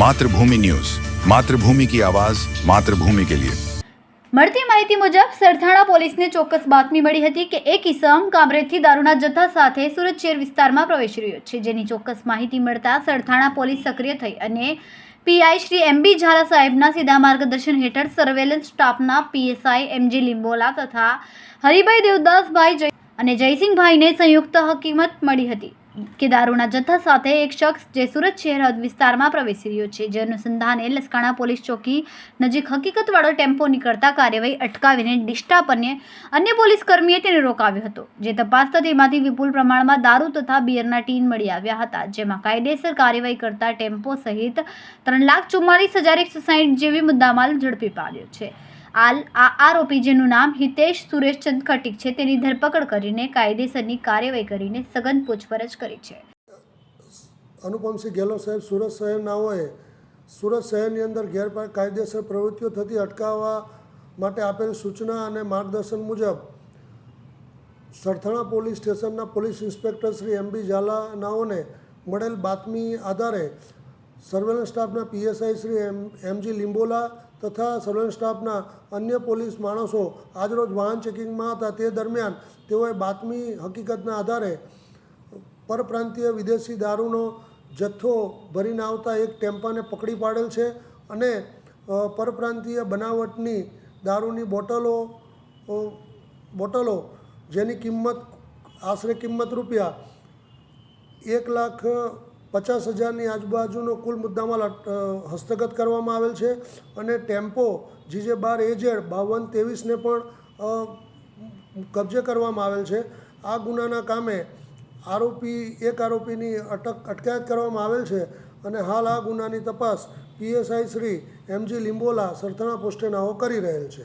Mathrubhumi news. Mathrubhumi કી આવાજ, માતૃભૂમિ કે લિયે. મળતી માહિતી મુજબ, સરથાણા પોલીસને ચોક્કસ બાતમી મળી હતી કે એક ઇસમ કામરેજથી દારૂના જથ્થા સાથે સુરત શહેર વિસ્તારમાં પ્રવેશી રહ્યો છે, જેની ચોક્કસ માહિતી મળતા સરથાણા પોલીસ સક્રિય થઈ અને PI Shri M B Zala સાહેબના સીધા માર્ગદર્શન હેઠળ સર્વેલન્સ સ્ટાફના પીએસઆઈ એમ જે લિંબોલા તથા હરિભાઈ દેવદાસભાઈ અને જયસિંહભાઈને સંયુક્ત હકીમત મળી હતી. કે દારૂના જથ્થા સાથે એક શખ્સ જે સુરત શહેર હદ વિસ્તારમાં પ્રવેશી રહ્યો છે, જે અનુસંધાને લસકાણા પોલીસ ચોકી નજીક હકીકતવાળો ટેમ્પો નીકળતા કાર્યવાહી અટકાવીને ડિસ્ટાપ અને અન્ય પોલીસ કર્મીએ તેને રોકાવ્યો હતો, જે તપાસતા તેમાંથી વિપુલ પ્રમાણમાં દારૂ તથા બિયરના ટીન મળી આવ્યા હતા, જેમાં કાયદેસર કાર્યવાહી કરતા ટેમ્પો સહિત ત્રણ લાખ ચુમ્માલીસ હજાર એકસો સાહીઠ જેવી મુદ્દામાલ ઝડપી પાડ્યો છે. હાલ આ આરોપી જેનું નામ હિતેશ સુરેશચંદ ખટીક છે, તેની ધરપકડ કરીને કાયદેસરની કાર્યવાહી કરીને સઘન પૂછપરછ કરી છે. અનુપમસિંહ ગેલો સાહેબ, સુરત શહેરનાઓએ સુરત શહેરની અંદર ગેરકાયદેસર પ્રવૃત્તિઓ થતી અટકાવવા માટે આપેલ સૂચના અને માર્ગદર્શન મુજબ સરથાણા પોલીસ સ્ટેશનના police inspector Shri M B ઝાલાનાઓને મળેલ બાતમી આધારે સર્વેલન્સ સ્ટાફના PSI Shri M, M G Limbola તથા સર્વેલન્સ સ્ટાફના અન્ય પોલીસ માણસો આજરોજ વાહન ચેકિંગમાં હતા. તે દરમિયાન તેઓએ બાતમી હકીકતના આધારે પરપ્રાંતીય વિદેશી દારૂનો જથ્થો ભરીને આવતા એક ટેમ્પાને પકડી પાડેલ છે અને પરપ્રાંતીય બનાવટની દારૂની બોટલો બોટલો જેની કિંમત, આશરે કિંમત રૂપિયા એક લાખ પચાસ હજારની આજુબાજુનો કુલ મુદ્દામાલ હસ્તગત કરવામાં આવેલ છે અને ટેમ્પો જીજે બાર એજેડ બાવન ત્રેવીસને પણ કબજે કરવામાં આવેલ છે. આ ગુનાના કામે આરોપી, એક આરોપીની અટક, અટકાયત કરવામાં આવેલ છે અને હાલ આ ગુનાની તપાસ PSI Shri M G Limbola Sarthana પોસ્ટે નાઓ કરી રહેલ છે.